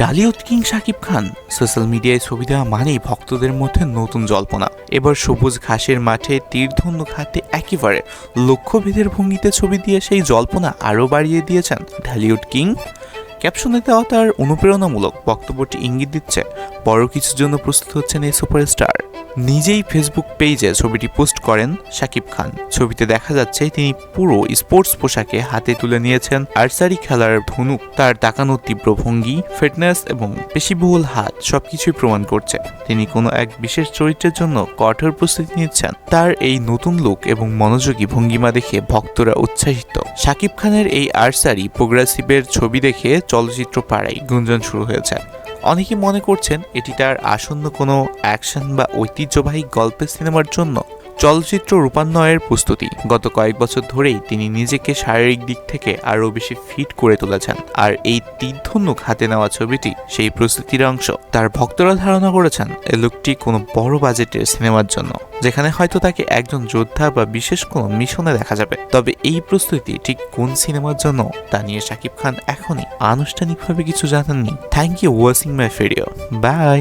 Tollywood king Shakib Khan, social মিডিয়ায় ছবি দেওয়া মানেই ভক্তদের মধ্যে নতুন জল্পনা। এবার সবুজ ঘাসের মাঠে তীরধন্য খাতে একেবারে লক্ষ্যভেদের ভঙ্গিতে ছবি দিয়ে সেই জল্পনা আরও বাড়িয়ে দিয়েছেন ঢালিউড কিং। ক্যাপশনে দেওয়া তার অনুপ্রেরণামূলক বক্তব্যটি ইঙ্গিত দিচ্ছে, বড় কিছুর জন্য প্রস্তুত হচ্ছেন এই সুপারস্টার। নিজেই ফেসবুক পেজে ছবিটি পোস্ট করেন শাকিব খান। ছবিতে দেখা যাচ্ছে তিনি পুরো স্পোর্টস পোশাকে হাতে তুলে নিয়েছেন আর্সারি খেলার ধনুক, তার তাকানোর তীব্র ভঙ্গি ফিটনেস এবং পেশিবহুল হাত সবকিছুই প্রমাণ করছে। তিনি কোনো এক বিশেষ চরিত্রের জন্য কঠোর প্রস্তুতি নিচ্ছেন। তার এই নতুন লুক এবং মনোযোগী ভঙ্গিমা দেখে ভক্তরা উচ্ছ্বাসিত শাকিব খানের এই আর্সারি প্রোগ্রেসিভের ছবি দেখে চলচ্চিত্র পাড়ায় গুঞ্জন শুরু হয়েছে। অনেকে মনে করছেন এটি তার আসন্ন কোনো অ্যাকশন বা ঐতিহ্যবাহী গল্পের সিনেমার জন্য। চলচ্চিত্র রূপান্তরের প্রস্তুতি। গত কয়েক বছর ধরেই তিনি নিজেকে শারীরিক দিক থেকে আরও বেশি ফিট করে তুলেছেন। আর এই তীর্ধনুক হাতে নেওয়া ছবিটি সেই প্রস্তুতির অংশ। তার ভক্তরা ধারণা করেছেন এই লুকটি কোনো বড় বাজেটের সিনেমার জন্য, যেখানে হয়তো তাকে একজন যোদ্ধা বা বিশেষ কোনো মিশনে দেখা যাবে। তবে এই প্রস্তুতি ঠিক কোন সিনেমার জন্য, তা নিয়ে শাকিব খান এখনই আনুষ্ঠানিকভাবে কিছু জানাননি। Thank you watching my video. Bye!